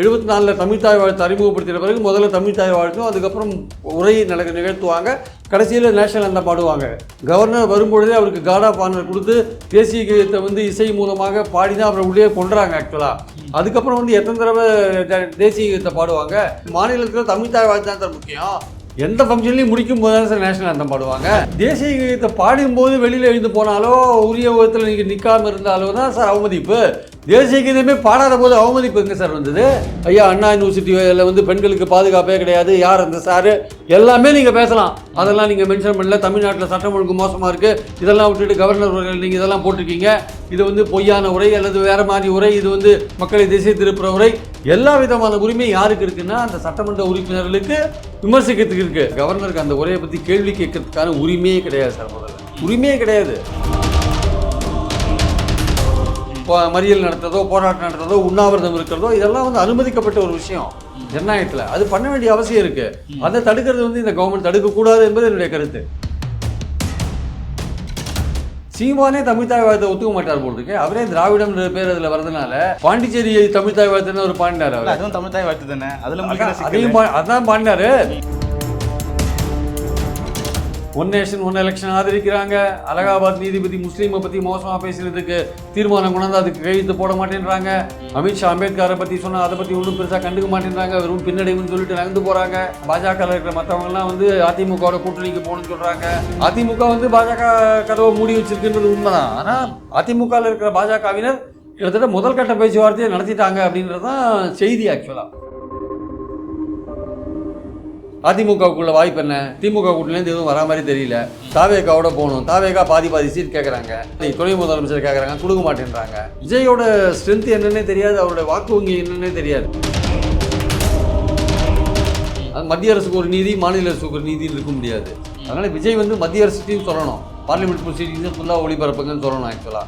எழுபத்தி நாலில் தமிழ்தாய் வாழ்த்து அறிமுகப்படுத்தின பிறகு முதல்ல தமிழ்தாய் வாழ்த்தும் அதுக்கப்புறம் உரை நடக்க நிகழ்த்துவாங்க. கடைசியில் நேஷனல் அந்த பாடுவாங்க. கவர்னர் வரும்பொழுதே அவருக்கு காட் ஆஃப் ஆனர் கொடுத்து தேசிய கீதத்தை வந்து இசை மூலமாக பாடி தான் அவரை உள்ளே கொண்டுறாங்க ஆக்சுவலாக அதுக்கப்புறம் வந்து எத்தனை தடவை தேசிய கீதத்தை பாடுவாங்க? மாநிலத்தில் தமிழ்தாய் வாழ்த்து தான் சார் முக்கியம். எந்த ஃபங்க்ஷன்லையும் முடிக்கும் போது தான் சார் நேஷனல் அந்தம் பாடுவாங்க. தேசிய கீதத்தை பாடும்போது வெளியில் எழுந்து போனாலோ உரிய விதத்தில் நீங்கள் நிற்காமல் இருந்தாலோ தான் சார் அவமதிப்பு. தேசிய கீதமே பாடாத போது அவமதிப்பு எங்கே சார் வந்தது? ஐயா அண்ணா யூனிவர்சிட்டியில் வந்து பெண்களுக்கு பாதுகாப்பே கிடையாது. யார் அந்த சாரு? எல்லாமே நீங்கள் பேசலாம். அதெல்லாம் நீங்கள் மென்ஷன் பண்ணல. தமிழ்நாட்டில் சட்டம் ஒழுங்கு மோசமாக இருக்குது இதெல்லாம் விட்டுட்டு கவர்னர் அவர்கள் நீங்கள் இதெல்லாம் போட்டிருக்கீங்க. இது வந்து பொய்யான உரை அல்லது வேறு மாதிரி உரை. இது வந்து மக்களை திசை திருப்புற உரை. எல்லா விதமான உரிமை யாருக்கு இருக்குன்னா அந்த சட்டமன்ற உறுப்பினர்களுக்கு விமர்சிக்கிறதுக்கு இருக்குது கவர்னருக்கு அந்த உரையை பற்றி கேள்வி கேட்கறதுக்கான உரிமையே கிடையாது சார் முதல்ல. உரிமையே கிடையாது. மறியல் நடத்துறதோ போராட்டம் நடத்துறதோ உண்ணாவிரதம் இருக்கிறதோ இதெல்லாம் வந்து அனுமதிக்கப்பட்ட ஒரு விஷயம் ஜனநாயகத்தில். அது பண்ண வேண்டிய அவசியம் இருக்கு. அதை தடுக்கிறது வந்து இந்த கவர்மெண்ட் தடுக்கக்கூடாது என்பது என்னுடைய கருத்து. சீமானே தமிழ்தாய் வாழ்த்தை ஒத்துக்க மாட்டார் போல் இருக்கு. அவரே திராவிடம் பேர் அதில் வரதுனால பாண்டிச்சேரி தமிழ்தாய் வாழ்த்துன்னு ஒரு பாடினார் அவர். அதுவும் தமிழ் தாய் வாழ்த்து தானே அதுல அதையும் அதான் பாடினாரு. ஒன் நேஷன் ஒன் எலெக்ஷன் ஆதரிக்கிறாங்க. அலகாபாத் நீதிபதி முஸ்லீமை பற்றி மோசமாக பேசுகிறதுக்கு தீர்மானம் கொண்டாந்து அதுக்கு கையெழுத்து போட மாட்டேன்றாங்க. அமித்ஷா அம்பேத்கரை பற்றி சொன்னால் அதை பற்றி ஒன்றும் பெருசாக கண்டுக்க மாட்டேன்றாங்க. வெறும் பின்னடைவுன்னு சொல்லிட்டு நகர்ந்து போகிறாங்க பாஜக இருக்கிற மற்றவங்கலாம் வந்து அதிமுகவோட கூட்டணிக்கு போகணும்னு சொல்கிறாங்க அதிமுக வந்து பாஜக கதவை மூடி வச்சிருக்குன்றது உண்மைதான். ஆனால் அதிமுகவில் இருக்கிற பாஜகவினர் கிட்டத்தட்ட முதல் கட்ட பேச்சுவார்த்தையை நடத்திட்டாங்க அப்படின்றது தான் செய்தி ஆக்சுவலாக அதிமுகவுக்குள்ள வாய்ப்பு என்ன? திமுக கூட்டிலேருந்து எதுவும் வரா மாதிரி தெரியல. தாவேகாவோட போகணும். தாவேகா பாதி பாதி சீட் கேட்குறாங்க துணை முதலமைச்சர் கேட்குறாங்க கொடுக்க மாட்டேன்றாங்க. விஜயோட ஸ்ட்ரென்த் என்னன்னே தெரியாது. அவருடைய வாக்கு வங்கி என்னன்னே தெரியாது. அது மத்திய அரசுக்கு ஒரு நீதி மாநில அரசுக்கு ஒரு நீதினு இருக்க முடியாது. அதனால விஜய் வந்து மத்திய அரசுத்தையும் சொல்லணும். பார்லிமெண்ட் ப்ரொசீடிங்ஸும் ஃபுல்லாக ஒளிபரப்புங்கன்னு சொல்லணும் ஆக்சுவலாக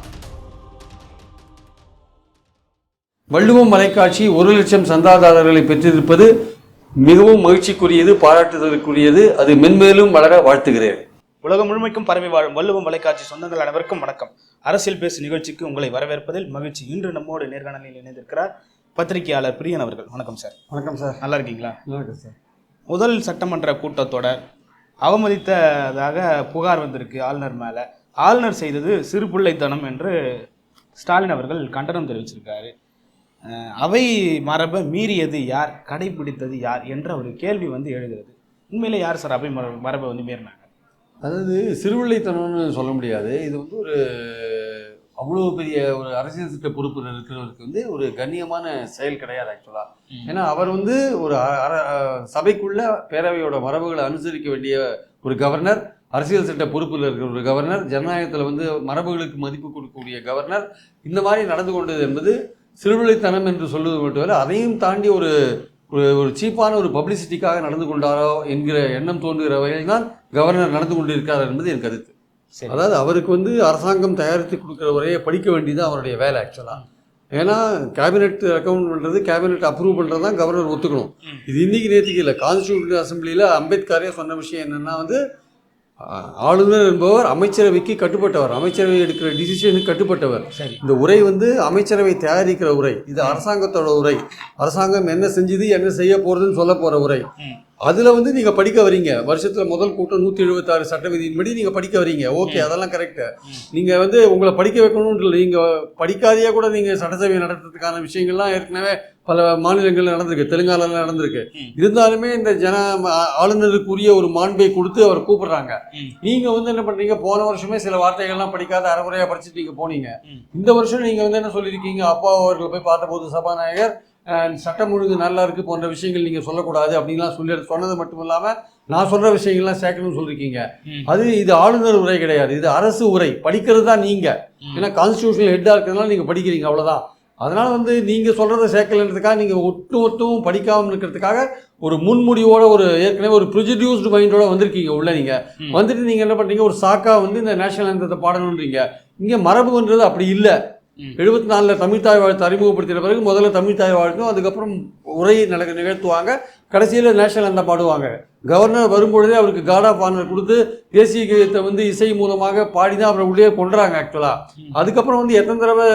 வள்ளுவம் மலைக்காட்சி ஒரு லட்சம் சந்தாதாரர்களை பெற்றிருப்பது மிகவும் மகிழ்ச்சிக்குரியது பாராட்டுதலுக்குரியது. அது மென்மேலும் வளர வாழ்த்துகிறேன். உலகம் முழுமைக்கும் பரவி வாழும் வள்ளுவம் தொலைக்காட்சி சொந்தங்கள் அனைவருக்கும் வணக்கம். அரசியல் பேசு நிகழ்ச்சிக்கு உங்களை வரவேற்பதில் மகிழ்ச்சி. இன்று நம்மோடு நேர்காணலில் இணைந்திருக்கிறார் பத்திரிகையாளர் பிரியன் அவர்கள். வணக்கம் சார். வணக்கம் சார். நல்லா இருக்கீங்களா? சார். முதல் சட்டமன்ற கூட்டத்தொடர் அவமதித்ததாக புகார் வந்திருக்கு ஆளுநர் மேலே. ஆளுநர் செய்தது சிறுபிள்ளைத்தனம் என்று ஸ்டாலின் அவர்கள் கண்டனம் தெரிவிச்சிருக்காரு. அவை மரபை மீறியது யார் கடைபிடித்தது யார் என்ற ஒரு கேள்வி வந்து எழுகிறது. உண்மையிலே யார் சார் அவை மரபு மரபை வந்து மீறினாங்க? அதாவது சிறுவில்லைத்தனம்னு சொல்ல முடியாது. இது வந்து ஒரு அவ்வளோ பெரிய ஒரு அரசியல் திட்ட பொறுப்பில் இருக்கிறவருக்கு வந்து ஒரு கண்ணியமான செயல் கிடையாது ஆக்சுவலாக ஏன்னா அவர் வந்து ஒரு சபைக்குள்ள பேரவையோட மரபுகளை அனுசரிக்க வேண்டிய ஒரு கவர்னர் அரசியல் சட்ட பொறுப்பில் இருக்கிற ஒரு கவர்னர் ஜனநாயகத்தில் வந்து மரபுகளுக்கு மதிப்பு கொடுக்கக்கூடிய கவர்னர் இந்த மாதிரி நடந்து கொண்டது என்பது சிறுவிளைத்தனம் என்று சொல்லுவது மட்டுமல்ல அதையும் தாண்டி ஒரு ஒரு ஒரு சீப்பான ஒரு பப்ளிசிட்டிக்காக நடந்து கொண்டாரோ என்கிற எண்ணம் தோன்றுகிற வகையில் தான் கவர்னர் நடந்து கொண்டிருக்கிறார் என்பது என் கருத்து. அதாவது அவருக்கு வந்து அரசாங்கம் தயாரித்து கொடுக்குற உரையை படிக்க வேண்டியது அவருடைய வேலை ஆக்சுவலாக ஏன்னா கேபினெட் ரெக்கமெண்ட் பண்ணுறது கேபினெட் அப்ரூவ் பண்ணுறது தான் கவர்னர் ஒத்துக்கணும். இது இன்னைக்கு நேற்றுக்கு இல்லை. கான்ஸ்டியூஷன் அசம்பிளியில் அம்பேத்கரே சொன்ன விஷயம் என்னன்னா வந்து ஆளுநர் என்பவர் அமைச்சரவைக்கு கட்டுப்பட்டவர் அமைச்சரவை எடுக்கிற டிசிஷனுக்கு கட்டுப்பட்டவர். இந்த உரை வந்து அமைச்சரவை தயாரிக்கிற உரை. இது அரசாங்கத்தோட உரை. அரசாங்கம் என்ன செஞ்சது என்ன செய்ய போறதுன்னு சொல்ல போற உரை. அதுல வந்து நீங்க படிக்க வரீங்க. வருஷத்துல முதல் கூட்டம் நூத்தி எழுபத்தாறு சட்ட விதியின்படி நீங்க படிக்க வரீங்க. ஓகே அதெல்லாம் கரெக்ட் ம். நீங்க வந்து உங்களை படிக்க வைக்கணும்னு இல்லை. நீங்க படிக்காதையே கூட நீங்க சட்டசபை நடத்துறதுக்கான விஷயங்கள்லாம் ஏற்கனவே பல மாநிலங்கள்ல நடந்திருக்கு. தெலுங்கானால நடந்திருக்கு. இருந்தாலுமே இந்த ஜன ஆளுநருக்குரிய ஒரு மாண்பை கொடுத்து அவர் கூப்பிடுறாங்க. நீங்க வந்து என்ன பண்றீங்க? போன வருஷமே சில வார்த்தைகள்லாம் படிக்காத அரைகுறையா படிச்சுட்டு நீங்க போனீங்க. இந்த வருஷம் நீங்க வந்து என்ன சொல்லியிருக்கீங்க? அப்பா அவர்களை போய் பார்த்தபோது சபாநாயகர் சட்டம் ஒழுங்கு நல்லா இருக்கு போன்ற விஷயங்கள் நீங்க சொல்லக்கூடாது அப்படின்லாம் சொல்லி சொன்னது மட்டும் இல்லாம நான் சொல்ற விஷயங்கள்லாம் சேர்க்கணும்னு சொல்லியிருக்கீங்க. அது இது ஆளுநர் உரை கிடையாது. இது அரசு உரை. படிக்கிறது தான் நீங்க. ம். ஏன்னா கான்ஸ்டியூஷனல் ஹெட்டா இருக்கிறதுனால நீங்க படிக்கிறீங்க. அவ்வளவுதான். அதனால வந்து நீங்க சொல்றதை சேர்க்கலன்றதுக்காக நீங்க ஒட்டு ஒட்டும் படிக்காம இருக்கிறதுக்காக ஒரு முன்முடிவோட ஒரு ஏற்கனவே ஒரு ப்ரொஜிடியூஸ்டு மைண்டோட வந்திருக்கீங்க உள்ள நீங்க. ம். வந்துட்டு நீங்க என்ன பண்றீங்க? ஒரு சாக்கா வந்து இந்த நேஷனல் அந்தத்தை பாடணுன்றீங்க. இங்க மரபுன்றது அப்படி இல்லை. எழுபத்தி நாலில் தமிழ்தாய் வாழ்த்து அறிமுகப்படுத்தின பிறகு முதல்ல தமிழ்தாய் வாழ்த்தும் அதுக்கப்புறம் உரை நடக்க நிகழ்த்துவாங்க. கடைசியில் நேஷனல் அந்த பாடுவாங்க. கவர்னர் வரும்பொழுதே அவருக்கு கார்ட் ஆஃப் ஆனர் கொடுத்து தேசிய கீதத்தை வந்து இசை மூலமாக பாடி தான் அவரை உள்ளே கொண்டுறாங்க ஆக்சுவலாக அதுக்கப்புறம் வந்து எத்தனை தடவை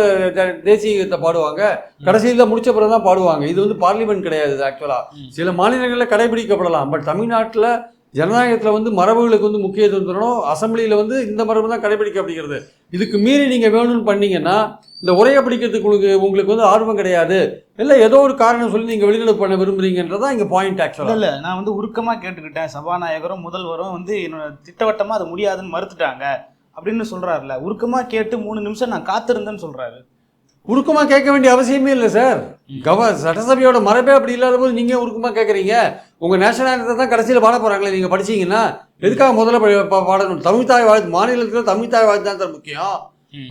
தேசிய கீதத்தை பாடுவாங்க? கடைசியில் முடிச்ச பிறகு தான் பாடுவாங்க. இது வந்து பார்லிமெண்ட் கிடையாது ஆக்சுவலாக சில மாநிலங்களில் கடைபிடிக்கப்படலாம். பட் தமிழ்நாட்டில் ஜனநாயகத்தில் வந்து மரபுகளுக்கு வந்து முக்கியத்துவம் தரணும். அசம்பிளியில் வந்து இந்த மரபு தான் கடைபிடிக்கப்படுகிறது இதுக்கு மீறி நீங்கள் வேணும்னு பண்ணீங்கன்னா இந்த உரையை படிக்கிறதுக்கு உங்களுக்கு உங்களுக்கு வந்து ஆர்வம் கிடையாது. இல்லை ஏதோ ஒரு காரணம் சொல்லி நீங்கள் வெளிநடப்பு பண்ண விரும்புறீங்கன்றதான் இங்கே பாயிண்ட் ஆக்சுவலாக இல்லை நான் வந்து உருக்கமாக கேட்டுக்கிட்டேன். சபாநாயகரும் முதல்வரும் வந்து என்னோட திட்டவட்டமாக அது முடியாதுன்னு மறுத்துட்டாங்க. அப்படின்னு சொல்கிறாருல உருக்கமாக கேட்டு மூணு நிமிஷம் நான் காத்திருந்தேன்னு சொல்கிறாரு உருக்கமாக கேட்க வேண்டிய அவசியமே இல்லை சார். கவ சட்டசபையோட மரபே அப்படி இல்லாத போது நீங்கள் உருக்கமாக கேட்குறீங்க உங்கள் நேஷனல் ஆனத்தை தான் கடைசியில் பாட போகிறாங்களே நீங்கள் படிச்சீங்கன்னா எதுக்காக முதல்ல பாடணும்? தமிழ் தாய் வாழ்த்து மாநிலத்தில் தமிழ் தாய் வாழ்த்து தான் சார் முக்கியம்.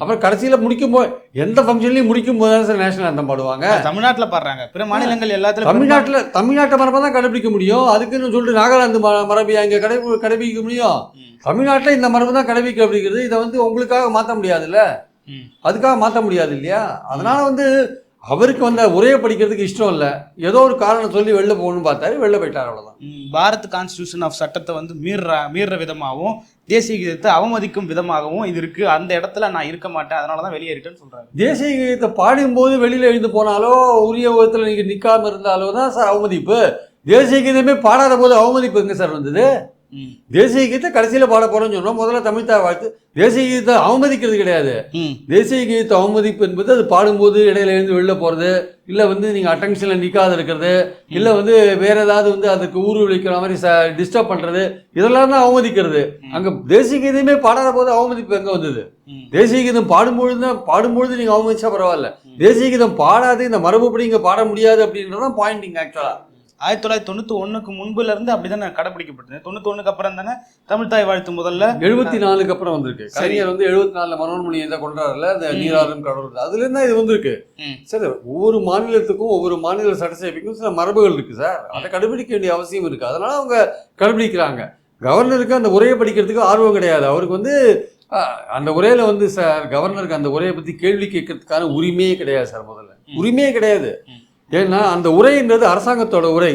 அப்புறம் கடைசியில் முடிக்கும் போது எந்த ஃபங்க்ஷன்லையும் முடிக்கும் போது தான் சார் நேஷனல் ஆந்தம் பாடுவாங்க. தமிழ்நாட்டுல பாடுறாங்க. பிற மாநிலங்கள் எல்லாத்துலயும் தமிழ்நாட்டில் தமிழ்நாட்டு மரபை தான் கடைபிடிக்க முடியும். அதுக்குன்னு சொல்லிட்டு நாகாலாந்து மரபை அங்கே கடை கடைபிடிக்க முடியும். தமிழ்நாட்டில் இந்த மரபு தான் கடைபிடிக்க அப்படிங்கிறது இதை வந்து உங்களுக்காக மாற்ற முடியாதுல்ல. அதுக்காக மாற்ற முடியாது இல்லையா? அதனால வந்து அவருக்கு வந்த உரையை படிக்கிறதுக்கு இஷ்டம் இல்லை. ஏதோ ஒரு காரணம் சொல்லி வெளில போகணும்னு பார்த்தாரு வெளில போயிட்டார் அவ்வளோதான் பாரத் கான்ஸ்டியூஷன் ஆஃப் சட்டத்தை வந்து மீற மீறுற விதமாகவும் தேசிய கீதத்தை அவமதிக்கும் விதமாகவும் இது இருக்கு. அந்த இடத்துல நான் இருக்க மாட்டேன். அதனால தான் வெளியேறிட்டேன்னு சொல்றாரு. தேசிய கீதத்தை பாடும்போது வெளியில் எழுந்து போனாலோ உரிய விதத்தில் நீங்கள் நிற்காம இருந்தாலோ தான் சார் அவமதிப்பு. தேசிய கீதமே பாடாத போது அவமதிப்பு எங்க சார் வந்தது. தேசிய கீதத்தை கடைசியில் பாட போகிறோம்னு சொன்னோம். முதல்ல தமிழ்த்தாய் வாழ்த்து. தேசிய கீதத்தை அவமதிக்கிறது கிடையாது. தேசிய கீதத்தை அவமதிப்பு என்பது அது பாடும்போது இடையில இருந்து வெளில போகிறது இல்லை வந்து நீங்கள் அட்டென்ஷனில் நிற்காத இருக்கிறது இல்லை வந்து வேற ஏதாவது வந்து அதுக்கு ஊறு விழிக்கிற மாதிரி ச டிஸ்டர்ப் பண்ணுறது இதெல்லாம் தான் அவமதிக்கிறது. அங்கே தேசிய கீதமே பாடாத போது அவமதிப்பு எங்கே வந்தது. தேசிய கீதம் பாடும்பொழுது தான் பாடும்பொழுது நீங்கள் அவமதிச்சா பரவாயில்ல. தேசிய கீதம் பாடாது இந்த மரபுப்படி இங்கே பாட முடியாது அப்படின்றதான் பாயிண்டிங் ஆக்சுவலாக ஆயிரத்தி தொள்ளாயிரத்தி தொண்ணூத்தி ஒண்ணுக்கு முன்புல இருந்து அப்படிதானே கடைபிடிக்கப்பட்டது தொண்ணூத்தி ஒண்ணுக்கு அப்புறம் தானே தமிழ் தாய் வாழ்த்து முதல்ல. எழுபத்தி நாலுக்கு அப்புறம் வந்திருக்கு. கலைஞர் வந்து எழுபத்தி நாலுல மனோன்மணியை தான் கொண்டாடுறல அந்த. நீராறும் கடவுள் அதுலேருந்து தான் இது வந்திருக்கு. சரி ஒவ்வொரு மாநிலத்துக்கும் ஒவ்வொரு மாநில சட்டசபைக்கும் சில மரபுகள் இருக்கு சார். அதை கடைபிடிக்க வேண்டிய அவசியம் இருக்கு. அதனால அவங்க கடைபிடிக்கிறாங்க. கவர்னருக்கு அந்த உரையை படிக்கிறதுக்கு ஆர்வம் கிடையாது. அவருக்கு வந்து அந்த உரையில வந்து சார் கவர்னருக்கு அந்த உரையை பத்தி கேள்வி கேட்கறதுக்கான உரிமையே கிடையாது சார் முதல்ல. உரிமையே கிடையாது. ஏன்னா அந்த உரைன்றது அரசாங்கத்தோட உரை.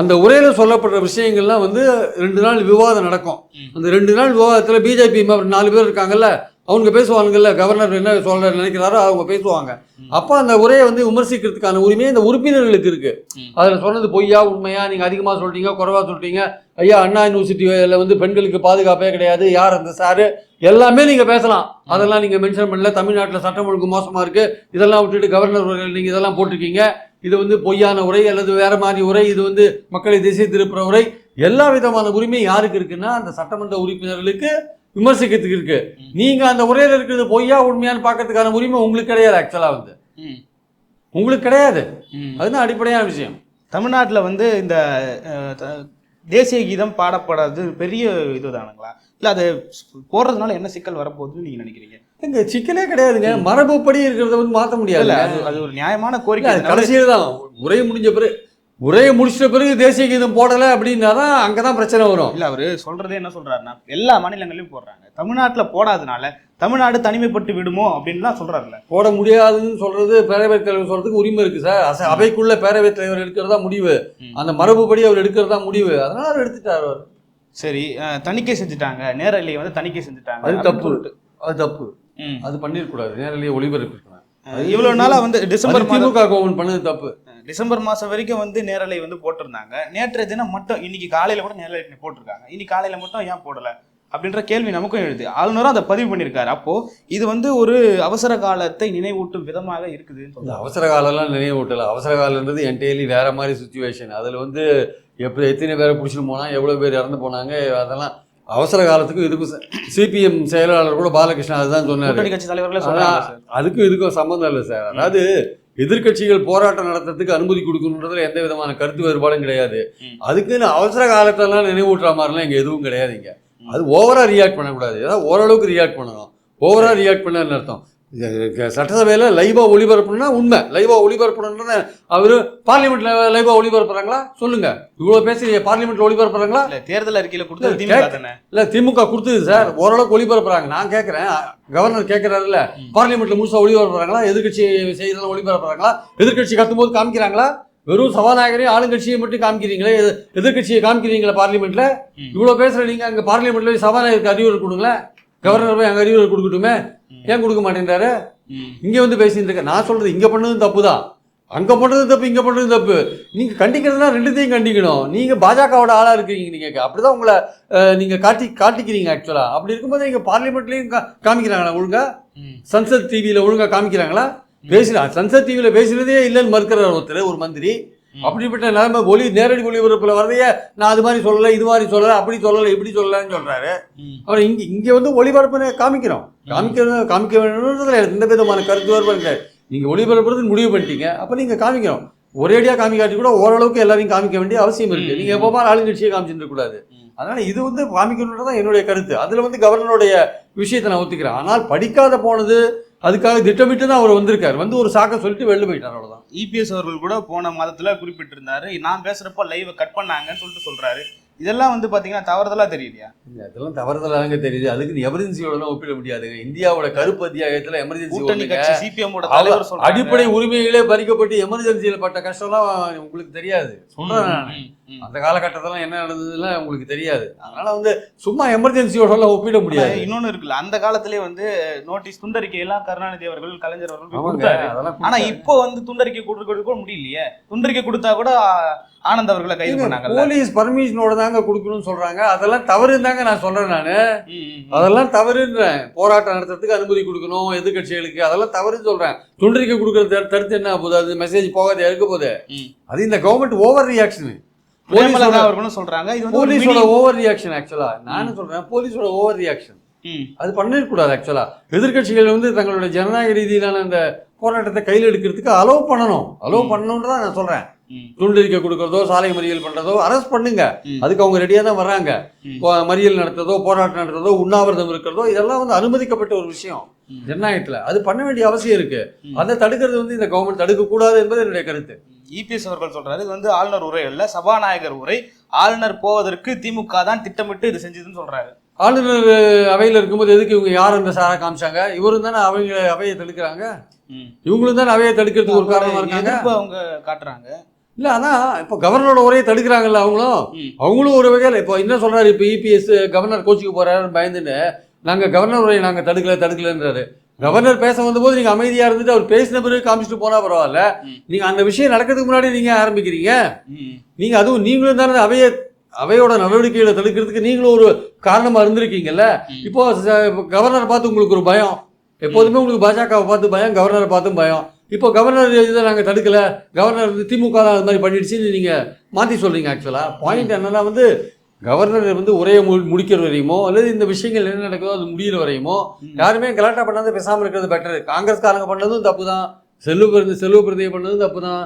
அந்த உரையில சொல்லப்படுற விஷயங்கள்லாம் வந்து ரெண்டு நாள் விவாதம் நடக்கும். அந்த ரெண்டு நாள் விவாதத்துல பிஜேபி நாலு பேர் இருக்காங்கல்ல அவங்க பேசுவாங்கல்ல கவர்னர் என்ன சொல்ற நினைக்கிறாரோ அவங்க பேசுவாங்க. அப்ப அந்த உரையை வந்து விமர்சிக்கிறதுக்கான உரிமை இந்த உறுப்பினர்களுக்கு இருக்கு. அதுல சொன்னது பொய்யா உண்மையா நீங்க அதிகமா சொல்றீங்க குறைவா சொல்றீங்க? ஐயா அண்ணா யூனிவர்சிட்டியில வந்து பெண்களுக்கு பாதுகாப்பே கிடையாது யார் அந்த சாரு எல்லாமே நீங்க பேசலாம். அதெல்லாம் நீங்க மென்ஷன் பண்ணல தமிழ்நாட்டுல சட்டம் ஒழுங்கு மோசமா இருக்கு. இதெல்லாம் விட்டுட்டு கவர்னர் அவர்கள் நீங்க இதெல்லாம் போட்டிருக்கீங்க. இது வந்து பொய்யான உரை அல்லது வேற மாதிரி உரை இது வந்து மக்களை திசை திருப்புற உரை. எல்லா விதமான உரிமையும் யாருக்கு இருக்குன்னா அந்த சட்டமன்ற உறுப்பினர்களுக்கு விமர்சிக்கிறதுக்கு இருக்கு. நீங்க அந்த உரையில இருக்கிறது பொய்யா உண்மையான்னு பார்க்கறதுக்கான உரிமை உங்களுக்கு கிடையாது ஆக்சுவலா வந்து. உங்களுக்கு கிடையாது. அதுதான் அடிப்படையான விஷயம். தமிழ்நாட்டுல வந்து இந்த தேசிய கீதம் பாடப்படாது பெரிய இதுதானுங்களா? இல்ல அது போடுறதுனால என்ன சிக்கல் வரப்போகுதுன்னு நீங்க நினைக்கிறீங்க? இங்க சிக்கலே கிடையாதுங்க. மரபுப்படி இருக்கிறத வந்து மாத்த முடியாது அது ஒரு நியாயமான கோரிக்கை. கடைசியில தான். உரை முடிஞ்ச பிறகு உரையை முடிச்சிட்ட பிறகு தேசிய கீதம் போடலை அப்படின்னா தான் அங்கே தான் பிரச்சனை வரும். இல்ல அவரு சொல்றதே என்ன சொல்றாருன்னா எல்லா மாநிலங்களையும் போடுறாங்க. தமிழ்நாட்டுல போடாதனால தமிழ்நாடு தனிமைப்பட்டு விடுமோ அப்படின்லாம் சொல்றாருல்ல போட முடியாதுன்னு சொல்றது பேரவைத் தலைவர் சொல்றதுக்கு உரிமை இருக்கு சார். அச- அவைக்குள்ள பேரவைத் தலைவர் எடுக்கிறதா முடிவு. ம். அந்த மரபுப்படி அவர் எடுக்கிறதா முடிவு. அதனால அவர் எடுத்துட்டார் அவர். சரி தணிக்கை செஞ்சுட்டாங்க. நேரலையை வந்து தணிக்கை செஞ்சுட்டாங்க அது தப்பு. அது தப்பு. அது பண்ணிருக்கூடாது நேரிலேயே ஒளிபரப்பு அஹ், இவ்வளவு நாளா வந்து டிசம்பர் மாதம் திமுக கவர்மெண்ட் பண்ணது தப்பு. டிசம்பர் மாசம் வரைக்கும் வந்து நேரலை வந்து போட்டிருந்தாங்க. நேற்றைய தினம் மட்டும் இன்னைக்கு காலையில கூட நேரலை போட்டிருக்காங்க. இன்னைக்கு காலையில மட்டும் ஏன் போடல? அப்படின்ற கேள்வி நமக்கும் எழுது. ஆளுநரும் அதை பதிவு பண்ணியிருக்காரு அப்போ இது வந்து ஒரு அவசர காலத்தை நினைவூட்டும் விதமாக சொல்றாங்க. அவசர காலம்லாம் நினைவூட்டல. அவசர காலன்றது என்டையர்லி வேற மாதிரி சுச்சுவேஷன் அதில் வந்து எப்படி எத்தனை பேரை பிடிச்சிட்டு போனா எவ்வளோ பேர் இறந்து போனாங்க அதெல்லாம் அவசர காலத்துக்கும் இதுக்கும் சிபிஎம் செயலாளர் கூட பாலகிருஷ்ணன் அதுதான் சொன்னார். அதுக்கும் இதுக்கும் சம்மந்தம் இல்லை சார். அதாவது எதிர்க்கட்சிகள் போராட்டம் நடத்துறதுக்கு அனுமதி கொடுக்கணுன்றதுல எந்த விதமான கருத்து வேறுபாடும் கிடையாது. அதுக்குன்னு அவசர காலத்தெல்லாம் நினைவூட்டுற மாதிரிலாம் இங்கே எதுவும் கிடையாது இங்க. அது ஓவரா ரியாக்ட் பண்ணக்கூடாது. ஏதாவது ஓரளவுக்கு ரியாக்ட் பண்ணணும். ஓவரா ரியாக்ட் பண்ணன்னு அர்த்தம். சட்டசபையில லைவா ஒளிபரப்புனா உண்மை. லைவா ஒளிபரப்பணுன்றத அவரு பார்லிமெண்ட்ல லைவா ஒளிபரப்புறாங்களா? சொல்லுங்க. இவ்வளவு பேசுறீங்க பார்லிமெண்ட்ல ஒளிபரப்புறாங்களா? இல்ல தேர்தல் அறிக்கையில கொடுத்தது இல்ல, திமுக இல்ல திமுக கொடுத்தது சார். ஓரளவுக்கு ஒளிபரப்புறாங்க. நான் கேட்கறேன் கவர்னர் கேட்கறாருல்ல ம். பார்லிமெண்ட்ல முழுசா ஒளிபரப்புறாங்களா? எதிர்க்கட்சி செய்தியெல்லாம் ஒளிபரப்புறாங்களா? எதிர்க்கட்சி கத்தும் போது காமிக்கிறாங்களா? வெறும் சபாநாயகரையும் ஆளுங்கட்சியை மட்டும் காமிக்கிறீங்களே? எதிர்- எதிர்க்கட்சியை காமிக்கிறீங்களா பார்லிமெண்ட்ல? ம். இவ்வளவு பேசுற நீங்க அங்க பார்லிமெண்ட்ல போய் சபாநாயகருக்கு அறிவுரை கொடுங்களேன். கவர்னர் போய் அங்க அறிவுரை கொடுக்கட்டுமே? ஏன் கொடுக்க மாட்டேன்றாரு. இங்க வந்து பேசிட்டு இருக்க. நான் சொல்றது இங்க பண்ணதும் தப்பு தான் அங்க பண்றது தப்பு இங்க பண்றது தப்பு. நீங்க கண்டிக்கிறதுனா ரெண்டுத்தையும் கண்டிக்கணும். நீங்க பாஜகவோட ஆளா இருக்கீங்க நீங்க அப்படிதான் உங்களை நீங்க காட்டி காட்டிக்கிறீங்க ஆக்சுவலா அப்படி இருக்கும்போது நீங்க பார்லிமெண்ட்லயும் காமிக்கிறாங்களா ஒழுங்கா. சன்சத் டிவியில ஒழுங்கா காமிக்கிறாங்களா? பேசுறா சன்சத் டிவியில பேசுறதே இல்லைன்னு மறுக்கிறார் ஒருத்தர் ஒரு மந்திரி. அப்படிப்பட்ட நிலைமை ஒளி நேரடி ஒளிபரப்புல வரதையே நான் அது மாதிரி சொல்லலை இது மாதிரி சொல்லலை அப்படி சொல்லலை இப்படி சொல்லலைன்னு சொல்றாரு. ம். அப்புறம் இங்க இங்க வந்து ஒளிபரப்புன்னு காமிக்கிறோம். காமிக்கணும் காமிக்க வேணும்ன்றதுல எந்த விதமான கருத்து வேறுபாடு கிடையாது நீங்க ஒளிபரப்புறது முடிவு பண்ணிட்டீங்க. அப்ப நீங்க காமிக்கணும் ஒரேடியா காமிக்காட்டி கூட ஓரளவுக்கு எல்லாரையும் காமிக்க வேண்டிய அவசியம் இருக்கு. நீங்க எப்போ மாதிரி ஆளுங்கட்சியை காமிச்சிட்டு கூடாது ம். அதனால இது வந்து காமிக்கணுன்றதான் என்னுடைய கருத்து. அதுல வந்து கவர்னருடைய விஷயத்தை நான் ஒத்துக்கிறேன். ஆனால் படிக்காத போனது அதுக்காக திட்டமிட்டு தான் அவர் வந்திருக்காரு. வந்து ஒரு சாக்க சொல்லிட்டு வெளில போயிட்டார் அவ்வளவுதான். இபிஎஸ் அவர்கள் கூட போன மாதத்துல குறிப்பிட்டிருந்தாரு நான் பேசுறப்ப லைவ் கட் பண்ணாங்கன்னு சொல்லிட்டு சொல்றாரு. இதெல்லாம் வந்து பாத்தீங்கன்னா தவறுதலா தெரியலையா அதெல்லாம் தவறுதலாங்க தெரியுது. அதுக்கு எமர்ஜென்சியோட ஒப்பிட முடியாதுங்க இந்தியாவோட கருப்பு அத்தியாயத்துல எமர்ஜென்சி கூட்டணி ஒண்ணுங்க. கட்சி சிபிஎம் ஓட அவ- தலைவர் அடிப்படை உரிமைகளே பறிக்கப்பட்டு எமர்ஜென்சியில் பட்ட கஷ்டம்லாம் உங்களுக்கு தெரியாது. ம். அந்த காலகட்டத்துல என்ன நடந்ததுலாம் உங்களுக்கு தெரியாது. அதனால வந்து சும்மா எமர்ஜென்சியோட எல்லாம் ஒப்பிட முடியாது. இன்னொன்னு இருக்குல்ல அந்த காலத்திலே வந்து நோட்டீஸ் துண்டறிக்கை எல்லாம் கருணாநிதி அவர்கள் கலைஞர் அவர்கள் ஆனா. இப்போ வந்து துண்டறிக்கை கொடுக்க கூட முடியலையே. துண்டறிக்கை கொடுத்தா கூட ஆனந்த் அவர்களை கைது ஏங்க, பண்ணாங்கல்ல. போலீஸ் பர்மிஷனோட தாங்க கொடுக்கணும்னு சொல்றாங்க. அதெல்லாம் தவறுன்னு தாங்க நான் சொல்றேன் நானு. அதெல்லாம் தவறுன்றேன். போராட்டம் நடத்துறதுக்கு அனுமதி கொடுக்கணும் எதிர்க்கட்சிகளுக்கு. அதெல்லாம் தவறுன்னு சொல்றேன். துண்டறிக்கை கொடுக்கறது தடுத்து என்ன போகுது? அது மெசேஜ் போகாது இருக்க போகுது. அது இந்த கவர்மெண்ட் ஓவர் ரியாக்ஷன் பிரேமலதா அவர்களும் சொல்றாங்க. இது வந்து போலீஸோட ஓவர் ரியாக்ஷன் ஆக்சுவலா நான் சொல்றேன் போலீஸோட ஓவர் ரியாக்ஷன் அது பண்ணிடக்கூடாது ஆக்சுவலா எதிர்க்கட்சிகள் வந்து தங்களுடைய ஜனநாயக ரீதியிலான அந்த போராட்டத்தை கையில் எடுக்கிறதுக்கு அலோவ் பண்ணணும். அலோவ். பண்ணணும்னு தான் நான் சொல்றேன். துண்டறிக்கை கொடுக்கறதோ சாலை மறியல் பண்றதோ அரெஸ்ட் பண்ணுங்க. அதுக்கு அவங்க ரெடியா தான் வர்றாங்க. மறியல் நடத்துறதோ போராட்டம் நடத்துறதோ உண்ணாவிரதம் இருக்கிறதோ இதெல்லாம் வந்து அனுமதிக்கப்பட்ட ஒரு விஷயம். ஜனநாயகத்துல. அது பண்ண வேண்டிய அவசியம் இருக்கு. அதை தடுக்கிறது வந்து இந்த கவர்மெண்ட் தடுக்க கூடாது என்பது என்னுடைய கருத்து. இபிஎஸ் அவர்கள் சொல்றாரு இது வந்து ஆளுநர் உரை அல்ல சபாநாயகர் உரை. ஆளுநர் போவதற்கு திமுக தான் திட்டமிட்டு இது செஞ்சதுன்னு சொல்றாரு. ஆளுநர் அவையில் இருக்கும்போது எதுக்கு இவங்க யார் அந்த சாரா காமிச்சாங்க? இவரும் தானே அவங்க அவையை தடுக்கிறாங்க. இவங்களும் தானே அவையை தடுக்கிறதுக்கு ஒரு காரணமா இருக்காங்க? அவங்க காட்டுறாங்க. இல்ல ஆனா இப்போ கவர்னரோட உரையை தடுக்கிறாங்கல்ல அவங்களும். அவங்களும் ஒரு வகையில் இப்போ என்ன சொல்றாரு? இப்போ இபிஎஸ் கவர்னர் கோச்சுக்கு போறாருன்னு பயந்துன்னு நாங்க கவர்னர் உரையை நாங்க தடுக்கல தடுக்கலன்றாரு. கவர்னர் பேச வந்தபோது நீங்க அமைதியா இருந்துட்டு அவர் பேசின பிறகு காமிச்சிட்டு போனா பரவாயில்ல. நீங்க அந்த விஷயம் நடக்கிறதுக்கு முன்னாடி நீங்க ஆரம்பிக்கிறீங்க. நீங்க அதுவும் நீங்களும் தானே அவைய அவையோட நடவடிக்கைகளை தடுக்கிறதுக்கு நீங்களும் ஒரு காரணமா இருந்திருக்கீங்கல்ல. இப்போ கவர்னரை பார்த்து உங்களுக்கு ஒரு பயம். எப்போதுமே உங்களுக்கு பாஜகவை பார்த்து பயம் கவர்னரை பார்த்தும் பயம். இப்போ கவர்னர் இதை நாங்கள் தடுக்கல. கவர்னர் வந்து திமுக தான் அது மாதிரி பண்ணிடுச்சுன்னு நீங்க மாத்தி சொல்றீங்க ஆக்சுவலா பாயிண்ட் என்னன்னா வந்து கவர்னர் வந்து உரையை மு- முடிக்கிற வரையுமோ அல்லது இந்த விஷயங்கள் என்ன நடக்குதோ அது முடியிற வரையுமோ. யாருமே கலாட்டா பண்ணாத பேசாம இருக்கிறது பெட்டர் காங்கிரஸ்காரங்க பண்ணதும் தப்பு தான் செல்வ பிரதி செல்வ பிரதியை பண்ணதும் தப்பு தான்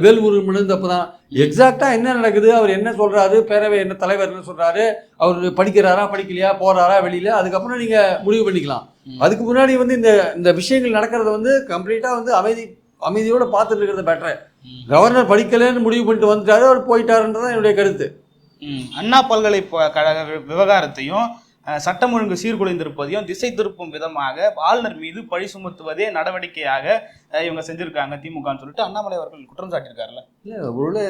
வேல்முருகன் பண்ணதும் தப்பு தான் எக்ஸாக்டா என்ன நடக்குது அவர் என்ன சொல்றாரு பேரவை என்ன தலைவர் என்ன சொல்றாரு அவர் படிக்கிறாரா படிக்கலையா போறாரா வெளியில அதுக்கப்புறம் நீங்க முடிவு பண்ணிக்கலாம். அதுக்கு முன்னாடி வந்து இந்த இந்த விஷயங்கள் நடக்கிறத வந்து கம்ப்ளீட்டா வந்து அமைதி அமைதியோட பார்த்துட்டு இருக்கிறது பெட்டர். கவர்னர் படிக்கலைன்னு முடிவு பண்ணிட்டு வந்துட்டாரு அவர் போயிட்டாருன்றதான் என்னுடைய கருத்து. அண்ணா பல்கலைக்கழக வி- விவகாரத்தையும் சட்டம் ஒழுங்கு சீர்குலைந்திருப்பதையும் திசை திருப்பும் விதமாக ஆளுநர் மீது பழி சுமத்துவதே நடவடிக்கையாக இவங்க செஞ்சிருக்காங்க திமுகன்னு சொல்லிட்டு அண்ணாமலை அவர்கள் குற்றம் சாட்டியிருக்காருல்ல. இல்ல ஒருவேளை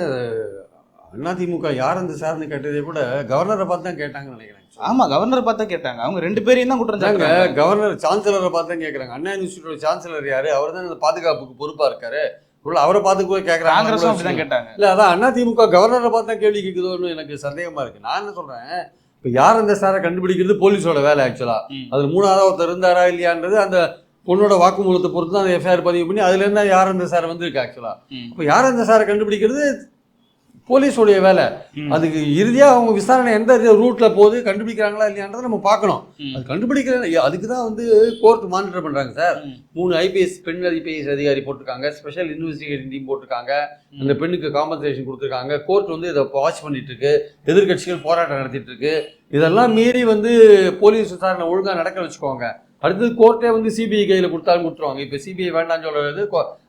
அதிமுக யார் அந்த சார்னு கேட்டதே கூட கவர்னரை பார்த்து தான் கேட்டாங்கன்னு நினைக்கிறேன். ஆமா கவர்னர் பார்த்தா கேட்டாங்க. அவங்க ரெண்டு பேரையும் தான் குற்றம் சாட்டுறாங்க கவர்னர் சான்சலரை பார்த்து தான் கேட்குறாங்க அண்ணா யூனிவர்சிட்டியோட சான்சலர் யாரு? அவர் தான் இந்த பாதுகாப்புக்கு பொறுப்பா இருக்காரு. ஒருவேளை அவரை பார்த்து கூட காங்கிரஸும் அப்படிதான் கேட்குறாங்க கேட்டாங்க. இல்ல அதான் அண்ணா திமுக கவர்னரை பார்த்து தான் கேள்வி கேட்குதோன்னு எனக்கு சந்தேகமா இருக்கு. நான் என்ன சொல்றேன்? இப்போ யார் அந்த சாரை கண்டுபிடிக்கிறது? போலீஸோட வேலை ஆக்சுவலா ம். அதுல மூணாவது ஒருத்தர் இருந்தாரா இல்லையான்றது அந்த பொண்ணோட வாக்குமூலத்தை பொறுத்து தான் அந்த எஃப்ஐஆர் பதிவு பண்ணி அதுல இருந்தா யார் அந்த சார் வந்திருக்கு ஆக்சுவலா ம். இப்போ யார் அந்த சாரை கண்டுபிடிக்கிறது? போலீஸோடைய வேலை. அதுக்கு இறுதியா அவங்க விசாரணை எந்த ரூட்ல போகுது கண்டுபிடிக்கிறாங்களா இல்லையான்றதை நம்ம பார்க்கணும். அது கண்டுபிடிக்கல அதுக்கு தான் வந்து கோர்ட் மானிட்டர் பண்றாங்க சார். மூணு ஐபிஎஸ் பெண் ஐபிஎஸ் அதிகாரி போட்டிருக்காங்க ஸ்பெஷல் இன்வெஸ்டிகேஷன் டீம் போட்டிருக்காங்க அந்த பெண்ணுக்கு காம்பன்சேஷன் கொடுத்துருக்காங்க. கோர்ட் வந்து இதை வாட்ச் பண்ணிட்டு இருக்கு எதிர்க்கட்சிகள் போராட்டம் நடத்திட்டு இருக்கு இதெல்லாம் மீறி வந்து போலீஸ் விசாரணை ஒழுங்கா நடக்க வச்சுக்கோங்க. அடுத்தது கோர்ட்டே வந்து சிபிஐ கையில் கொடுத்தாலும் கொடுத்துருவாங்க. இப்போ சிபிஐ வேண்டாம்னு சொல்றது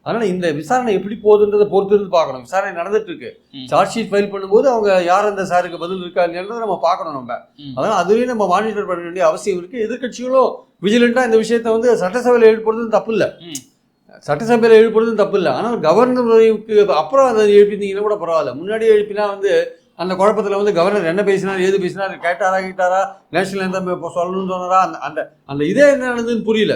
அதனால இந்த விசாரணை எப்படி போகுதுன்றதை பொறுத்து இருந்து பார்க்கணும். விசாரணை நடந்துட்டு இருக்கு. சார்ஜ் ஷீட் ஃபைல் பண்ணும்போது அவங்க யார் அந்த சாருக்கு பதில் இருக்கா இல்லையான்றதை நம்ம பார்க்கணும் நம்ம. அதனால அதுவே நம்ம மானிட்டர் பண்ண வேண்டிய அவசியம் இருக்கு. எதிர்க்கட்சிகளும் விஜிலண்டா இந்த விஷயத்தை வந்து சட்டசபையில் எழுப்புறது தப்பு இல்லை. சட்டசபையில் எழுப்புறதும் தப்பு இல்லை. ஆனால் கவர்னருக்கு அப்புறம் அதை எழுப்பினீங்கன்னா கூட பரவாயில்ல. முன்னாடி எழுப்பினா வந்து அந்த குழப்பத்தில் வந்து கவர்னர் என்ன பேசினார் ஏது பேசினார் கேட்டாரா கேட்டாரா நேஷனல் எந்த சொல்லணும்னு சொன்னாரா அந்த அந்த அந்த இதே என்ன நடந்ததுன்னு புரியல.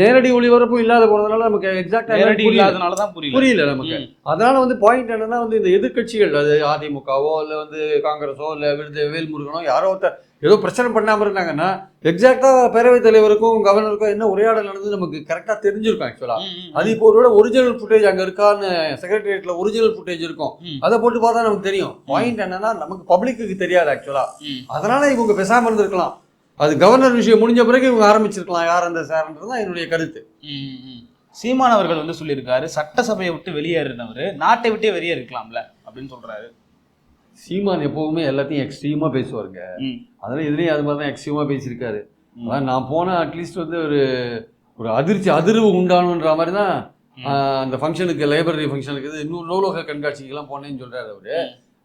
நேரடி ஒளிபரப்பும் இல்லாத போனதுனால நமக்கு எக்ஸாக்டா நேரடி இல்லாதனால தான் புரியல புரியல நமக்கு. அதனால வந்து பாயிண்ட் என்னன்னா வந்து இந்த எதிர்க்கட்சிகள் அது அதிமுகவோ இல்லை வந்து காங்கிரஸோ இல்லை விருது வேல்முருகனோ யாரோ ஒருத்தர் ஏதோ பிரச்சனை பண்ணாமல் இருந்தாங்கன்னா எக்ஸாக்டாக பேரவைத் தலைவருக்கும் கவர்னருக்கும் என்ன உரையாடல் நடந்தது நமக்கு கரெக்டாக தெரிஞ்சிருக்கும் ஆக்சுவலாக. அது இப்போ ஒருவேளை ஒரிஜினல் ஃபுட்டேஜ் அங்கே இருக்கான்னு செக்ரட்டரியேட்ல ஒரிஜினல் ஃபுட்டேஜ் இருக்கும். அதை போட்டு பார்த்தா நமக்கு தெரியும் பாயிண்ட் என்னன்னா நமக்கு பப்ளிக்கு தெரியாது ஆக்சுவலாக. அதனால இவங்க பேசாமல் இருந்திருக்கலாம் அது கவர்னர் விஷயம் முடிஞ்ச பிறகு இவங்க ஆரம்பிச்சிருக்கலாம் யார் அந்த சார்ன்றது தான் என்னுடைய கருத்து ம், ம். சீமான் அவர்கள் வந்து சொல்லியிருக்காரு சட்டசபையை விட்டு வெளியேறினவர் நாட்டை விட்டே வெளியே இருக்கலாம்ல அப்படின்னு சொல்றாரு சீமான் எப்பவுமே எல்லாத்தையும் எக்ஸ்ட்ரீமாக பேசுவாருங்க. ம். அதனால இதுலேயும் அது மாதிரி தான் எக்ஸ்ட்ரீமாக பேசியிருக்காரு. அதான் நான் போன அட்லீஸ்ட் வந்து ஒரு ஒரு அதிர்ச்சி அதிர்வு உண்டானுன்ற மாதிரி தான் அந்த ஃபங்க்ஷனுக்கு லைப்ரரி ஃபங்க்ஷனுக்கு இது இன்னும் நூலக கண்காட்சிக்கெல்லாம் போனேன்னு சொல்றாரு அவரு.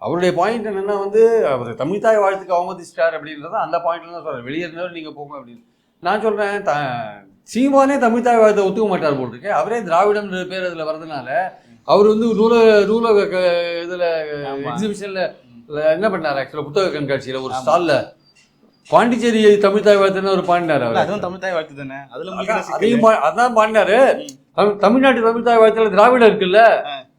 அவருடைய பாயிண்ட் என்னன்னா வந்து அவர் தமிழ்தாய் வாழ்த்துக்கு அவமதிச்சிட்டார் அப்படின்றத அந்த பாயிண்ட்ல தான் சொல்றாரு. வெளியேறினவர் நீங்க போங்க அப்படின்னு. நான் சொல்றேன் த சீமானே தமிழ்தாய் வாழ்த்தை ஒத்துக்க மாட்டார் போல் இருக்கு அவரே திராவிடம்ன்ற பேர் அதுல வர்றதுனால அவர் வந்து நூல நூலக இதுல. எக்ஸிபிஷன்ல என்ன பண்ணார் ஆக்சுவலா புத்தக கண்காட்சியில ஒரு ஸ்டால்ல பாண்டிச்சேரி தமிழ்தாய் வாழ்த்துன்னு ஒரு பாடினார் அவர் அதுவும் தமிழ் தாய் வாழ்த்து தானே அதுல? அதையும் அதான் பாடினாரு ம். தமிழ்- தமிழ்நாட்டு தமிழ்தாய் வாழ்த்துல திராவிடம் இருக்குல்ல.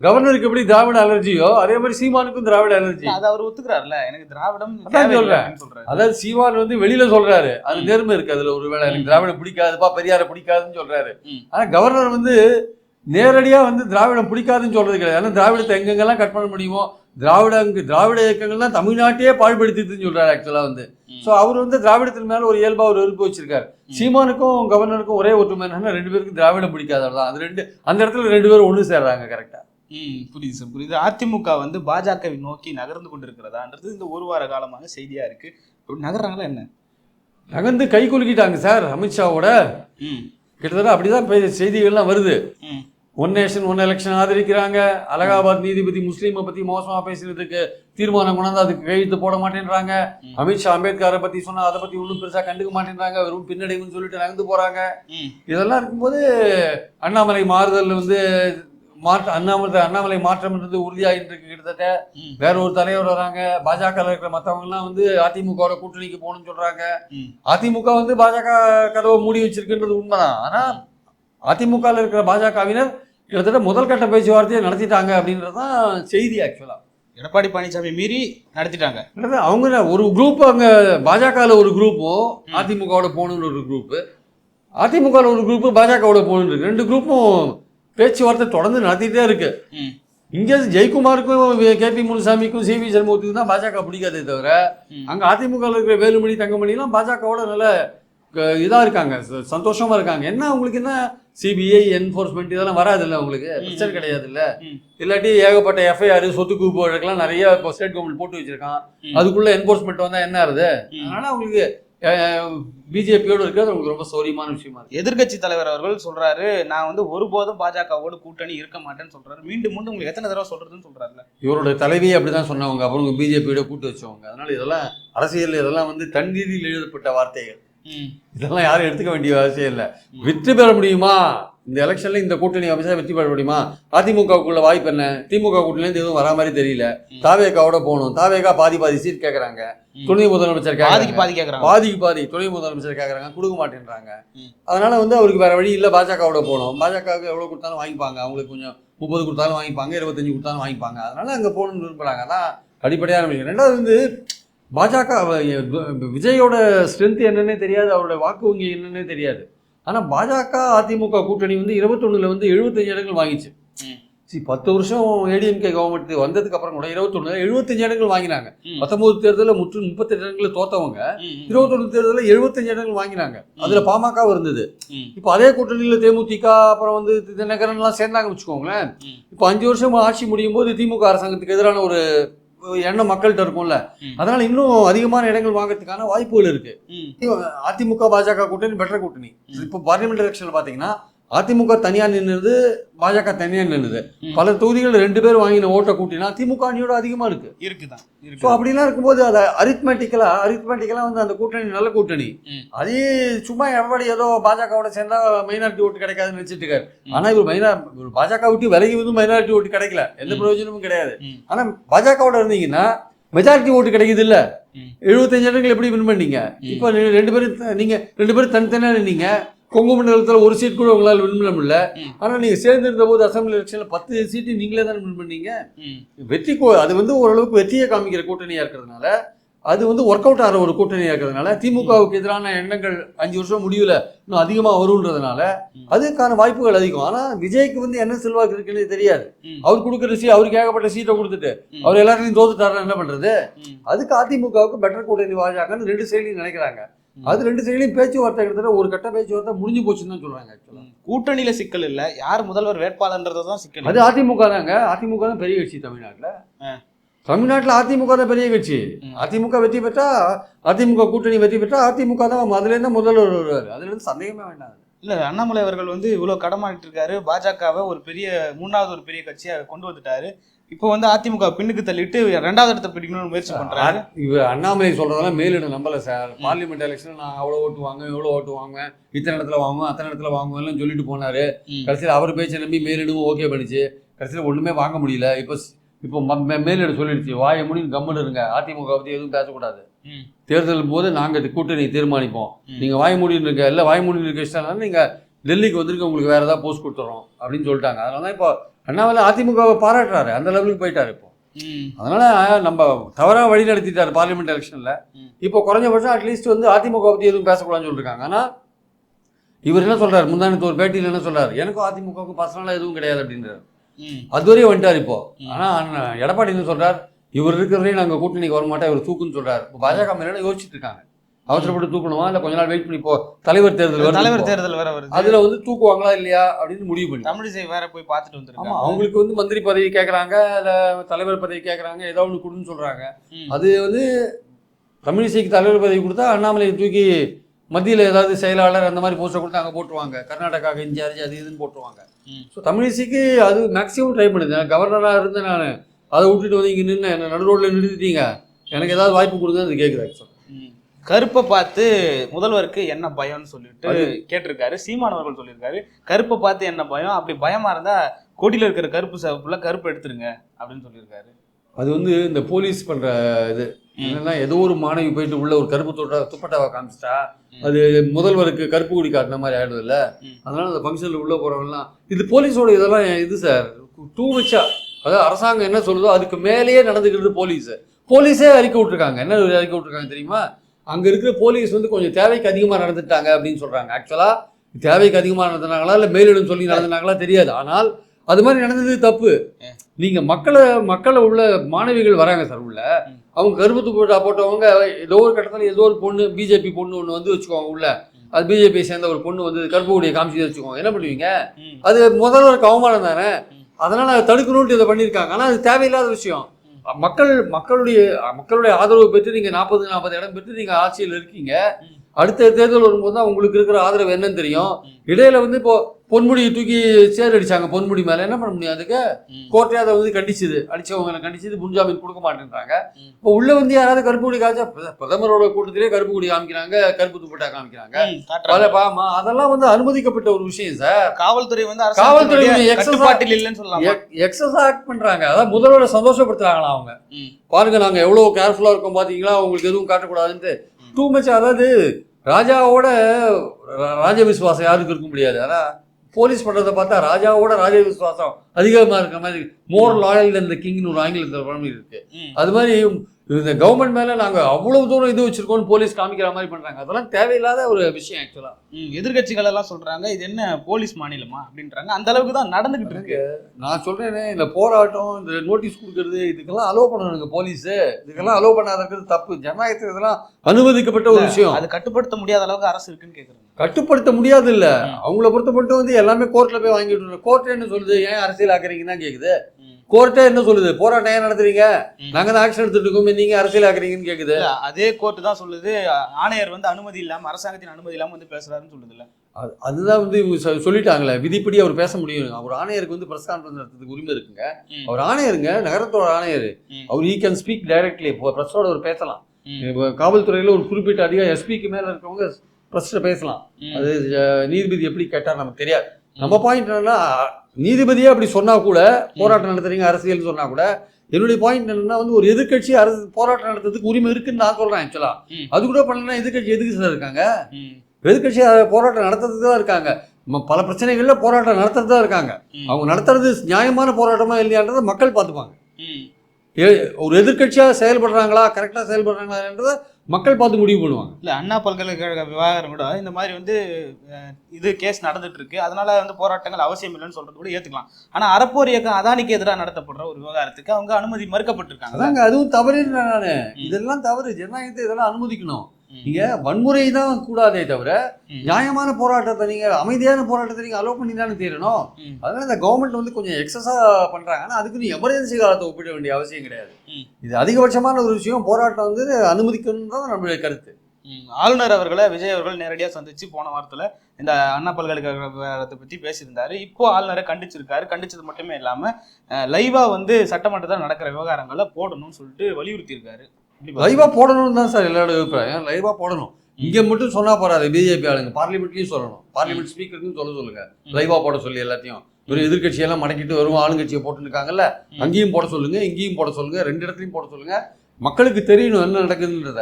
கவர்னருக்கு எப்படி திராவிட அலர்ஜியோ அதே மாதிரி சீமானுக்கும் திராவிட அலர்ஜி அது அவர் ஒத்துக்கிறாருல எனக்கு திராவிடம் அதான் சொல்றேன். அதாவது சீமான் வந்து வெளியில சொல்றாரு அது. நேர்மை இருக்கு அதுல ஒரு வேளை எனக்கு. திராவிடம் பிடிக்காதுப்பா பெரியார பிடிக்காதுன்னு சொல்றாரு. ஆனா கவர்னர் வந்து நேரடியா வந்து திராவிடம் பிடிக்காதுன்னு சொல்றது கிடையாது ஏன்னா திராவிடத்தை எங்கெங்கெல்லாம் கட் பண்ண முடியுமோ திராவிட திராவிட இயக்கங்கள் தான் தமிழ்நாட்டையே பாழ்படுத்திதுன்னு சொல்றாரு ஆக்சுவலா வந்து. ஸோ அவர் வந்து திராவிடத்தின் மேல ஒரு இயல்பா ஒரு வெறுப்பு வச்சிருக்காரு. சீமானுக்கும் கவர்னருக்கும் ஒரே ஒற்றுமை என்னன்னா ரெண்டு பேருக்கும் திராவிடம் பிடிக்காதவர் தான். அது ரெண்டு அந்த இடத்துல ரெண்டு பேரும் ஒன்று சேர்றாங்க கரெக்டா ம் புரியுது சார் புரியுது. அதிமுக வந்து பாஜகவை நோக்கி நகர்ந்து கொண்டிருக்கிறதான்றது இந்த ஒரு வார காலமாக செய்தியா இருக்கு. நகர்றாங்களா என்ன? நகர்ந்து கை குலுக்கிட்டாங்க சார் அமித்ஷாவோட. கிட்டத்தட்ட அப்படிதான் செய்திகள்லாம் வருது. ஒன் நேஷன் ஒன் எலெக்ஷன் ஆதரிக்கிறாங்க. அலகாபாத் நீதிபதி முஸ்லீமை பத்தி மோசமா பேசுறதுக்கு தீர்மானம் கொண்டாந்து அதுக்கு கையெழுத்து போட மாட்டேன்றாங்க. அமித்ஷா அம்பேத்கரை பத்தி சொன்னா அதை பத்தி ஒன்றும் பெருசா கண்டுக்க மாட்டேன்றாங்க. வெறும் பின்னடைவுன்னு சொல்லிட்டு நகர்ந்து போறாங்க. இதெல்லாம் இருக்கும்போது அண்ணாமலை மாறுதல் வந்து மாற்ற அண்ணாமலை அண்ணாமலை மாற்றம்ன்றது உறுதியாகிட்டு இருக்கு கிட்டத்தட்ட வேற ஒரு தலைவர் வராங்க. பாஜக இருக்கிற மத்தவங்க எல்லாம் வந்து அதிமுகவோட கூட்டணிக்கு போகணும்னு சொல்றாங்க. அதிமுக வந்து பாஜக கதவை மூடி வச்சிருக்குன்றது உண்மைதான். ஆனா அதிமுகவில் இருக்கிற பாஜகவினர் கிட்டத்தட்ட முதல் கட்ட பேச்சுவார்த்தையை நடத்திட்டாங்க அப்படின்றது தான் செய்தி ஆக்சுவலா எடப்பாடி பழனிசாமி மீறி நடத்திட்டாங்க. அவங்க ஒரு குரூப் அங்க பாஜகவில் ஒரு குரூப்பும் அதிமுகவோட போகணும்னு ஒரு குரூப்பு அதிமுகவில் ஒரு குரூப்பு பாஜகவோட போகணுன்னு இருக்கு. ரெண்டு குரூப்பும் பேச்சுவார்த்தை தொடர்ந்து நடத்திட்டே இருக்கு. இங்கே ஜெயக்குமாருக்கும் கே பி முனுசாமிக்கும் சி வி சண்முகத்துக்கும் தான் பாஜக பிடிக்காதே தவிர. அங்கே அதிமுகவில் இருக்கிற வேலுமணி தங்கமணிலாம் பாஜகவோட நல்ல க- இதா இருக்காங்க. சந்தோஷமா இருக்காங்க. என்ன உங்களுக்கு என்ன சிபிஐ என்ஃபோர்ஸ்மெண்ட் இதெல்லாம் வராதுல்ல உங்களுக்கு? பிரச்சனை கிடையாது இல்ல. இல்லாட்டி ஏகப்பட்ட எஃப்ஐஆர் சொத்து குவிப்பு வழக்கெல்லாம் நிறைய ஸ்டேட் கவர்மெண்ட் போட்டு வச்சிருக்கான். அதுக்குள்ள என்ஃபோர்ஸ்மெண்ட் வந்தா என்ன ஆகுது. அதனால அவங்களுக்கு பிஜேபியோட இருக்கிறது உங்களுக்கு ரொம்ப சௌரியமான விஷயமா இருக்கு. எதிர்க்கட்சி தலைவர் அவர்கள் சொல்றாரு நான் வந்து ஒருபோதும் பாஜகவோடு கூட்டணி இருக்க மாட்டேன்னு சொல்றாரு. மீண்டும் மீண்டும் உங்களுக்கு எத்தனை தடவை சொல்றதுன்னு சொல்றாருல இவரோட தலைவியை அப்படிதான் சொன்னவங்க. அப்புறம் பிஜேபியோட கூட்டு வச்சவங்க. அதனால இதெல்லாம் அரசியல் இதெல்லாம் வந்து தண்ணீரில் எழுதப்பட்ட வார்த்தைகள். இதெல்லாம் யாரும் எடுத்துக்க வேண்டிய அவசியம் இல்லை. வெற்றி பெற முடியுமா? இந்த எலெக்ஷன்ல இந்த கூட்டணி அமைச்சா வெற்றி பெற முடியுமா? அதிமுகவுக்குள்ள வாய்ப்பு என்ன? திமுக கூட்டணிலேருந்து எதுவும் வரா மாதிரி தெரியல. தாவேகாவோட போகணும். தாவேகா பாதி பாதி சீட் கேட்கறாங்க. துணை முதலமைச்சர் பாதிக்கு கேட்கறாங்க பாதி கேக்குறாங்க. பாதிக்கு பாதி துணை முதலமைச்சர் கேட்கறாங்க கொடுக்க மாட்டேன்றாங்க. அதனால வந்து அவருக்கு வேற வழி இல்லை. பாஜகவோட போகணும். பாஜகவுக்கு எவ்வளவு கொடுத்தாலும் வாங்கிப்பாங்க. அவங்களுக்கு கொஞ்சம் முப்பது கொடுத்தாலும் வாங்கிப்பாங்க. இருபத்தஞ்சு கொடுத்தாலும் வாங்கிப்பாங்க. அதனால அங்க போகணும்னு விரும்புறாங்க. அதான் அடிப்படையான ரெண்டாவது வந்து பாஜக விஜயோட ஸ்ட்ரென்த் என்னன்னே தெரியாது அவரோட வாக்கு வங்கி என்னன்னே தெரியாது ஆனா பாஜக அதிமுக கூட்டணி வந்து இருபத்தொன்னுல வந்து எழுபத்தஞ்சு இடங்கள் வாங்கிச்சு. சி பத்து வருஷம் ஏடிஎம்கே கவர்மெண்ட் வந்ததுக்கு அப்புறம் கூட இருபத்தொன்னு எழுபத்தஞ்சு இடங்கள் வாங்கினாங்க. பத்தொன்பது தேர்தலில் முற்று முப்பத்தெட்டு இடங்களில் தோத்தவங்க. இருபத்தொன்னு தேர்தலில் எழுபத்தஞ்சு இடங்கள் வாங்கினாங்க அதுல பாமக இருந்தது. இப்போ அதே கூட்டணியில் தேமுதிக அப்புறம் வந்து தினகரன்லாம் சேர்ந்தாங்க வச்சுக்கோங்களேன். இப்போ அஞ்சு வருஷம் ஆட்சி முடியும் போது திமுக அரசாங்கத்துக்கு எதிரான ஒரு எண்ணம் மக்கள்கிட்ட இருக்கும்ல. அதனால இன்னும் அதிகமான இடங்கள் வாங்குறதுக்கான வாய்ப்புகள் இருக்கு. அதிமுக பாஜக கூட்டணி பெட்டர் கூட்டணி இப்போ பார்லிமெண்ட் எலெக்ஷன்ல பாத்தீங்கன்னா அதிமுக தனியா நின்னுது பாஜக தனியா நின்னுது ம். பல தொகுதிகள் ரெண்டு பேர் வாங்கின ஓட்டை கூட்டினா திமுக அணியோட அதிகமா இருக்கு இருக்குதான் ஸோ அப்படிலாம் இருக்கும்போது அதை அரித்மெட்டிக்கலா அரித்மெட்டிக்கலா வந்து அந்த கூட்டணி நல்ல கூட்டணி. அதே சும்மா எவ்வளவு ஏதோ பாஜகவோட சேர்ந்தா மைனாரிட்டி ஓட்டு கிடைக்காதுன்னு நினைச்சிட்டு இருக்காரு ஆனா இவர் மைனா பாஜக விட்டு விலகி வந்து மைனாரிட்டி ஓட்டு கிடைக்கல எந்த. பிரயோஜனமும் கிடையாது ம். ஆனா பாஜகவோட இருந்தீங்கன்னா மெஜாரிட்டி ஓட்டு கிடைக்குது இல்ல. எழுபத்தஞ்சு இடங்கள் எப்படி வின் பண்ணீங்க. இப்போ ரெண்டு பேரும் நீங்க ரெண்டு பேரும் தனித்தனியா நின்னீங்க கொங்கு மண்டலத்துல ஒரு சீட் கூட உங்களால் வின் பண்ண முடியல ம். ஆனா நீங்க சேர்ந்து இருந்த போது அசம்பிளி எலெக்ஷன்ல பத்து சீட்டு நீங்களே தான் வின் பண்ணீங்க. வெற்றி அது வந்து ஓரளவுக்கு வெற்றியை காமிக்கிற கூட்டணியா இருக்கிறதுனால அது வந்து ஒர்க் அவுட் ஆகிற ஒரு கூட்டணியா இருக்கிறதுனால திமுகவுக்கு எதிரான எண்ணங்கள் அஞ்சு வருஷம் முடியல இன்னும் அதிகமா வரும்ன்றதுனால ம். அதுக்கான வாய்ப்புகள் அதிகம் ஆனா விஜய்க்கு வந்து என்ன செல்வாக்கு இருக்குன்னு தெரியாது. அவர் கொடுக்குற சீ அவருக்கு ஏகப்பட்ட சீட்டை கொடுத்துட்டு. அவர் எல்லாத்தையும் தோத்துட்டாருன்னா என்ன பண்றது ம். அதுக்கு அதிமுகவுக்கு பெட்டர் கூட்டணி பாஜகன்னு ரெண்டு சைட்லையும் நினைக்கிறாங்க. அது ரெண்டு சைட்லையும் பேச்சுவார்த்தை கிட்டத்தட்ட ஒரு கட்ட பேச்சுவார்த்தை முடிஞ்சு போச்சுன்னு தான் சொல்றாங்க ஆக்சுவலா கூட்டணியில சிக்கல் இல்ல. யார் முதல்வர் வேட்பாளர்ன்றதுதான் சிக்கல். அது அதிமுக தாங்க. அதிமுக தான் பெரிய கட்சி தமிழ்நாட்டுல. தமிழ்நாட்டுல அதிமுக தான் பெரிய கட்சி. அதிமுக வெற்றி பெற்றா அதிமுக கூட்டணி வெற்றி பெற்றா அதிமுக தான் அதுல இருந்து முதல்வர் வருவாரு? அதுல இருந்து சந்தேகமே வேண்டாம் இல்ல அண்ணாமலை அவர்கள் வந்து இவ்வளவு கடமாடிட்டு இருக்காரு. பாஜகவை ஒரு பெரிய மூணாவது ஒரு பெரிய கட்சியா கொண்டு வந்துட்டாரு. இப்போ வந்து அதிமுக பின்னுக்கு தள்ளிட்டு ரெண்டாவது இடத்தை பிடிக்கணும்னு முயற்சி பண்றாரு இவர் அண்ணாமலை சொல்றதெல்லாம் மேலிடம் நம்பல சார். பார்லிமெண்ட் எலெக்ஷன் நான் அவ்வளோ ஓட்டு வாங்க இவ்வளோ ஓட்டு வாங்குவேன். இத்தனை இடத்துல வாங்குவேன் அத்தனை இடத்துல வாங்குவேன்லாம் சொல்லிட்டு போனாரு. கடைசியில் அவர் பேச்சை நம்பி மேலிடமும் ஓகே பண்ணிச்சு. கடைசியில் ஒண்ணுமே வாங்க முடியல. இப்போ இப்போ மேலிடம் சொல்லிடுச்சு வாயை முடியும் கம்முன்னு இருங்க. அதிமுக பத்தி எதுவும் பேசக்கூடாது. தேர்தல் போது நாங்க இது கூட்டணி தீர்மானிப்போம். ம். நீங்க வாய் மூடின்னு இருக்க இல்ல வாய் மூடின்னு இருக்க இஷ்டம் நீங்க டெல்லிக்கு வந்திருக்க உங்களுக்கு வேற ஏதாவது போஸ்ட் கொடுத்துறோம் அப்படின்னு சொல்லிட்டாங்க. அதனால தான் இப்போ அண்ணாமலை அதிமுகவை பாராட்டுறாரு. அந்த லெவலுக்கு போயிட்டாரு இப்போ. அதனால நம்ம தவறா வழி நடத்திட்டாரு பார்லிமெண்ட் எலெக்ஷன்ல. இப்போ குறைஞ்சபட்சம் அட்லீஸ்ட் வந்து அதிமுக பத்தி எதுவும் பேசக்கூடாதுன்னு சொல்லிருக்காங்க. ஆனா இவர் என்ன சொல்றாரு? முந்தானத்து ஒரு பேட்டியில் என்ன சொல்றாரு? எனக்கும் அதிமுகவுக்கு பர்சனலாக எதுவும் கிடையாது அப்படின்றாரு. அதுவரையும் வந்துட்டார் இப்போ. ம். ஆனா அண்ணன் எடப்பாடி என்ன சொல்றார்? இவர் இருக்கிறதே நாங்க கூட்டணிக்கு வர மாட்டோம் இவர் தூக்குன்னு சொல்றாரு. இப்போ பாஜக மேல யோசிச்சுட்டு இருக்காங்க. அவசரப்பட்டு தூக்கணுமா? இல்ல கொஞ்ச நாள் வெயிட் பண்ணி போ தலைவர் தேர்தல் தலைவர். தேர்தல் வேற வருது. அதுல வந்து தூக்குவாங்களா இல்லையா அப்படின்னு முடிவு பண்ணி. தமிழிசை வேற போய் பார்த்துட்டு ஆமா வந்திருக்காங்க அவங்களுக்கு வந்து மந்திரி பதவி கேட்கறாங்க இல்ல தலைவர் பதவி கேட்கறாங்க ஏதோ ஒன்று கொடுன்னு சொல்றாங்க. அது வந்து தமிழிசைக்கு தலைவர் பதவி கொடுத்தா அண்ணாமலையை தூக்கி மத்தியில் ஏதாவது செயலாளர் அந்த மாதிரி போஸ்டர் கொடுத்து அங்கே போட்டுருவாங்க. கர்நாடகாவுக்கு இன்சார்ஜ் அது இதுன்னு போட்டுருவாங்க. ஸோ தமிழிசைக்கு அது மேக்ஸிமம் ட்ரை பண்ணுது. கவர்னராக இருந்து நான். அதை விட்டுட்டு வந்து இங்கே நின்று என்ன நடு ரோட்டில் நிறுத்திட்டீங்க. எனக்கு ஏதாவது வாய்ப்பு கொடுங்க அது கேட்குது ஆக்சுவலாக. கருப்பை பார்த்து முதல்வருக்கு என்ன பயம்னு சொல்லிட்டு கேட்டிருக்காரு. சீமான் அவர்கள் சொல்லியிருக்காரு. கருப்பை பார்த்து என்ன பயம்? அப்படி பயமா இருந்தா கொடியில இருக்கிற கருப்பு சிவப்புல கருப்பு எடுத்துருங்க அப்படின்னு சொல்லியிருக்காரு. அது வந்து இந்த போலீஸ் பண்ணுற இது. என்னன்னா ஏதோ ஒரு மாணவி போயிட்டு உள்ள ஒரு கருப்பு தொட்டா துப்பட்டாவை காமிச்சிட்டா. அது முதல்வருக்கு கருப்பு கொடி காட்டின மாதிரி ஆயிடுது இல்ல. அதனால அந்த ஃபங்க்ஷனில் உள்ள போறவங்கலாம் இது போலீஸோட இதெல்லாம் இது சார் டூ மச்சா அதாவது அரசாங்கம் என்ன சொல்லுதோ அதுக்கு மேலேயே நடந்துக்கிறது போலீஸ். போலீஸே அறிக்கை விட்டுருக்காங்க. என்ன அறிக்கை விட்டுருக்காங்க தெரியுமா? அங்க இருக்கிற போலீஸ் வந்து கொஞ்சம் தேவைக்கு அதிகமா நடந்துட்டாங்க அப்படின்னு சொல்றாங்க. ஆக்சுவலா தேவைக்கு அதிகமா நடந்தாங்களா இல்ல மேலிடம் சொல்லி நடந்தாங்களா தெரியாது. ஆனால் அது மாதிரி நடந்தது தப்பு. நீங்க மக்களை மக்களை உள்ள மாணவிகள் வராங்க சார் உள்ள. அவங்க கருப்பு போட்டா போட்டவங்க ஏதோ ஒரு கட்டத்தில் ஏதோ ஒரு பொண்ணு பிஜேபி பொண்ணு ஒன்று வந்து வச்சுக்கோங்க உள்ள. அது பிஜேபி சேர்ந்த ஒரு பொண்ணு வந்து கருப்பு கொடியை காமிச்சு வச்சுக்கோங்க. என்ன பண்ணுவீங்க. அது முதல்வருக்கு அவமானம் தானே. அதனால அதை தடுக்கணும்ட்டு இதை பண்ணியிருக்காங்க. ஆனால் அது தேவையில்லாத விஷயம். மக்கள் மக்களுடைய மக்களுடைய ஆதரவு பெற்று நீங்க நாற்பது நாற்பது இடம் பெற்று நீங்க ஆட்சியில் இருக்கீங்க. அடுத்த தேர்தல் வரும்போது தான் உங்களுக்கு இருக்கிற ஆதரவு என்னன்னு தெரியும். இடையில வந்து இப்போ பொன்முடியை தூக்கி சேர் அடிச்சாங்க பொன்முடி மேல என்ன பண்ண முடியும்? அதுக்கு. கோர்ட்டே அதை வந்து கண்டிச்சுது. அடிச்சவங்களை கண்டிச்சது. முன்ஜாமீன் கொடுக்க மாட்டேன்றாங்க. இப்போ உள்ள வந்து யாராவது கருப்பு கொடி காமிச்சா பிரத- பிரதமரோட கூட்டத்திலே கருப்பு கொடி காமிக்கிறாங்க. கருப்பு துப்பட்டா காமிக்கிறாங்க. பாமா அதெல்லாம் வந்து அனுமதிக்கப்பட்ட ஒரு விஷயம் சார். காவல்துறை வந்து காவல்துறை ஆ- கட்டுப்பாட்டில் இல்லைன்னு சொல்லலாம் எக்ஸஸ் ஆக்ட் பண்றாங்க. அதான் முதல்வரை சந்தோஷப்படுத்துறாங்களா அவங்க. பாருங்க நாங்க எவ்வளவு கேர்ஃபுல்லா இருக்கோம் பாத்தீங்களா? உங்களுக்கு எதுவும் காட்டக்கூடாதுன்ட்டு. டூ மச் அதாவது ராஜாவோட ரா- ராஜ விசுவாசம் யாருக்கு இருக்க முடியாது. ஆனா போலீஸ் பண்றதை பார்த்தா ராஜாவோட ராஜ விசுவாசம் அதிகமா இருக்க மாதிரி மோர் லாயல் இந்த கிங்னு ஒரு ஆங்கிலத்தில் பழமொழி இருக்கு. ம். அது மாதிரி இந்த கவர்மெண்ட் மேல நாங்க அவ்வளவு தூரம் இது வச்சிருக்கோம்னு போலீஸ் காமிக்கிற மாதிரி பண்றாங்க. அதெல்லாம் தேவையில்லாத ஒரு விஷயம் ஆக்சுவலா ம், எதிர்க்கட்சிகள் எல்லாம் சொல்றாங்க இது என்ன போலீஸ் மாநிலமா அப்படின்றாங்க. அந்த அளவுக்கு தான் நடந்துகிட்டு இருக்கு. நான் சொல்றேனே இந்த போராட்டம் இந்த நோட்டீஸ் கொடுக்கறது இதுக்கெல்லாம் அலோவ் பண்ணணுங்க போலீஸ் இதுக்கெல்லாம் அலோவ் பண்ணாத இருக்கிறது தப்பு. ஜனநாயகத்துக்கு இதெல்லாம் அனுமதிக்கப்பட்ட ஒரு விஷயம். அது கட்டுப்படுத்த முடியாத அளவுக்கு அரசு இருக்குன்னு கேக்குறாங்க. கட்டுப்படுத்த முடியாது இல்ல. அவங்கள பொறுத்த மட்டும் வந்து எல்லாமே கோர்ட்ல போய் வாங்கிட்டு கோர்ட் என்ன சொல்லுது? ஏன் அரசியல் ஆக்குறீங்கன்னு ம். கோர்ட்டே என்ன சொல்லுது? போராட்டம் ஏன் நடத்துறீங்க. நாங்க தான் ஆக்ஷன் எடுத்துட்டு இருக்கோம் நீங்க அரசியல் ஆக்குறீங்கன்னு கேக்குது. அதே கோர்ட் தான் சொல்லுது. ஆணையர் வந்து அனுமதி இல்லாம அரசாங்கத்தின் அனுமதி இல்லாம வந்து பேசுறாருன்னு சொல்லுதுல்ல. அது- அதுதான் வந்து இவங்க சொல்லிட்டாங்களே விதிப்படி அவர் பேச முடியும். அவர் ஆணையருக்கு வந்து பிரஸ் கான்ஃபரன்ஸ் நடத்துறதுக்கு உரிமை இருக்குங்க. அவர் ஆணையருங்க நகரத்தோட ஆணையர். அவர் ஈ கேன் ஸ்பீக் டைரக்ட்லி பிரஸோட அவர் பேசலாம். காவல்துறையில் ஒரு குறிப்பிட்ட அதிகம் எஸ்பிக்கு மேலே இருக்கவங்க பிரஸ்ல பேசலாம். அது நீதிபதி எப்படி கேட்டால் நமக்கு தெரியாது. நம்ம பாயிண்ட் என்னன்னா நீதிபதியே அப்படி சொன்னா கூட போராட்டம் நடத்துறீங்க அரசியல் சொன்னா கூட என்னுடைய பாயிண்ட் என்னன்னா வந்து ஒரு எதிர்க்கட்சி அரசு போராட்டம் நடத்துறதுக்கு உரிமை இருக்குன்னு நான் சொல்றேன் ஆக்சுவலா. அது கூட பண்ணலன்னா எதிர்க்கட்சி எதுக்கு சார் இருக்காங்க? அஹ், போராட்டம் நடத்துறதுக்கு தான் இருக்காங்க. பல பிரச்சனைகள்ல போராட்டம் நடத்துறது தான் இருக்காங்க. அவங்க நடத்துறது நியாயமான போராட்டமா இல்லையான்றதை மக்கள் பார்த்துப்பாங்க. ஒரு எதிர்க்கட்சியா செயல்படுறாங்களா கரெக்டா செயல்படுறாங்களான்றதை மக்கள் பார்த்து முடிவு பண்ணுவாங்க. இல்ல அண்ணா பல்கலைக்கழக விவகாரம் கூட இந்த மாதிரி வந்து இது கேஸ் நடந்துட்டு இருக்கு அதனால வந்து போராட்டங்கள் அவசியம் இல்லைன்னு சொல்றது கூட ஏத்துக்கலாம். ஆனா அறப்போர் இயக்கம் அதானிக்கு எதிராக நடத்தப்படுற ஒரு விவகாரத்துக்கு அவங்க அனுமதி மறுக்கப்பட்டிருக்காங்க. அதாங்க அதுவும் தவறுன்னு நானு. இதெல்லாம் தவறு. ஜனநாயகத்தை இதெல்லாம் அனுமதிக்கணும். நீங்க வன்முறை தான் கூடாதே தவிர. நியாயமான போராட்டத்தை நீங்க அமைதியான போராட்டத்தை நீங்க அலோவ் பண்ணி தானே தீரணும். அதனால இந்த கவர்மெண்ட் வந்து கொஞ்சம் எக்ஸஸா பண்றாங்க. ஆனா அதுக்கு நீ எமர்ஜென்சி காலத்தை ஒப்பிட வேண்டிய அவசியம் கிடையாது. இது அதிகபட்சமான ஒரு விஷயம். போராட்டம் வந்து அனுமதிக்கணும் தான் நம்மளுடைய கருத்து. ஆளுநர் அவர்களை விஜய் அவர்கள் நேரடியா சந்திச்சு போன வாரத்துல இந்த அண்ணா பல்கலைக்கழக விவகாரத்தை பத்தி பேசியிருந்தாரு. இப்போ ஆளுநரை கண்டிச்சிருக்காரு. கண்டிச்சது மட்டுமே இல்லாம லைவா வந்து சட்டமன்றத்தில் நடக்கிற விவகாரங்களை போடணும்னு சொல்லிட்டு வலியுறுத்தி லைவா போடணும்னு தான் சார் எல்லாரோட அபிப்பிராயம். லைவா போடணும். இங்க மட்டும் சொன்னா போறாது பிஜேபி ஆளுங்க. பார்லிமெண்ட்லயும் சொல்லணும். பார்லிமெண்ட் ஸ்பீக்கருக்கும் சொல்ல சொல்லுங்க. லைவா போட சொல்லி எல்லாத்தையும். ஒரு எதிர்க்கட்சியெல்லாம் மடக்கிட்டு வரும் ஆளுங்கட்சியை போட்டுருக்காங்கல்ல அங்கேயும் போட சொல்லுங்க இங்கேயும் போட சொல்லுங்க ரெண்டு இடத்துலையும் போட சொல்லுங்க. மக்களுக்கு தெரியணும் என்ன நடக்குதுன்றத.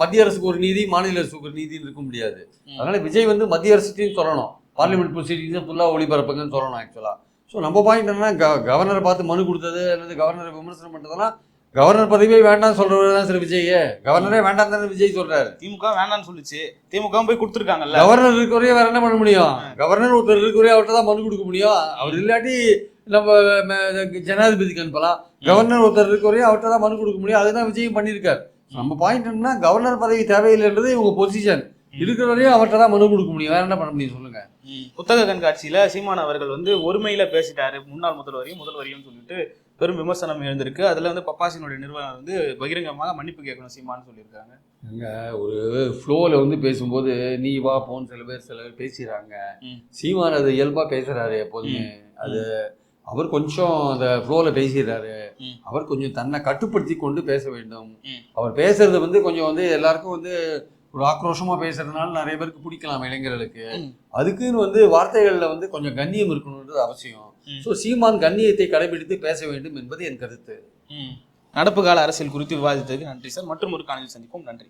மத்திய அரசுக்கு ஒரு நீதி மாநில அரசுக்கு ஒரு நீதின்னு இருக்க முடியாது. அதனால விஜய் வந்து மத்திய அரசுத்தையும் சொல்லணும். பார்லிமெண்ட் ப்ரொசீடிங்ஸை ஃபுல்லாக ஒளிபரப்புங்கன்னு சொல்லணும் ஆக்சுவலாக ஸோ நம்ம பாயிண்ட் என்னன்னா க கவர்னரை பார்த்து மனு கொடுத்தது அல்லது கவர்னரை விமர்சனம் பண்ணுறதெல்லாம் கவர்னர் பதவியே வேண்டாம் சொல்றவர் தான் சார் விஜய் கவர்னரே வேண்டாம் தானே விஜய் சொல்றாரு. திமுக வேண்டாம்னு சொல்லுச்சு. திமுக போய் கொடுத்துருக்காங்கல்ல. கவர்னர் இருக்கவரையே வேற என்ன பண்ண முடியும்? கவர்னர் ஒருத்தர் இருக்கவரே அவர்கிட்ட தான் மனு கொடுக்க முடியும். அவர் இல்லாட்டி நம்ம ஜனாதிபதிக்கு அனுப்பலாம். கவர்னர் ஒருத்தர் இருக்கவரையே அவர்கிட்ட தான் மனு கொடுக்க முடியும். அதுதான் விஜயும் பண்ணியிருக்காரு. நம்ம பாயிண்ட் என்னன்னா கவர்னர் பதவி தேவையில்லைன்றது இவங்க பொசிஷன் இருக்கிறவரையும் அவர்கிட்ட தான் மனு கொடுக்க முடியும். வேற என்ன பண்ண முடியும் சொல்லுங்க. புத்தக கண்காட்சியில சீமான் அவர்கள் வந்து ஒருமையில பேசிட்டாரு. முன்னாள் முதல்வரையும் முதல்வரையும் சொல்லிட்டு பெரும் விமர்சனம் எழுந்திருக்கு அதுல வந்து பப்பாசினுடைய நிறுவனம் வந்து பகிரங்கமாக மன்னிப்பு கேட்கணும் சீமான்னு சொல்லியிருக்காங்க ஒரு ஃப்ளோவில் வந்து பேசும்போது நீ வா போன்னு சில பேர் சில பேர் பேசிடுறாங்க ம். சீமான் அது இயல்பாக பேசுறாரு எப்போதுமே அது அவர் கொஞ்சம் அந்த ஃப்ளோவில் பேசிடுறாரு. அவர் கொஞ்சம் தன்னை கட்டுப்படுத்தி கொண்டு பேச வேண்டும். அவர் பேசுறது வந்து கொஞ்சம் வந்து எல்லாருக்கும் வந்து ஒரு ஆக்ரோஷமா பேசுறதுனால நிறைய பேருக்கு பிடிக்கலாம் இளைஞர்களுக்கு. அதுக்குன்னு வந்து வார்த்தைகள்ல வந்து கொஞ்சம் கண்ணியம் இருக்கணுன்றது அவசியம். ஸோ சீமான் கண்ணியத்தை கடைபிடித்து பேச வேண்டும் என்பது என் கருத்து. நடப்பு கால அரசியல் குறித்து விவாதித்ததுக்கு நன்றி சார். மற்றும் ஒரு காணொலி சந்திப்போம். நன்றி.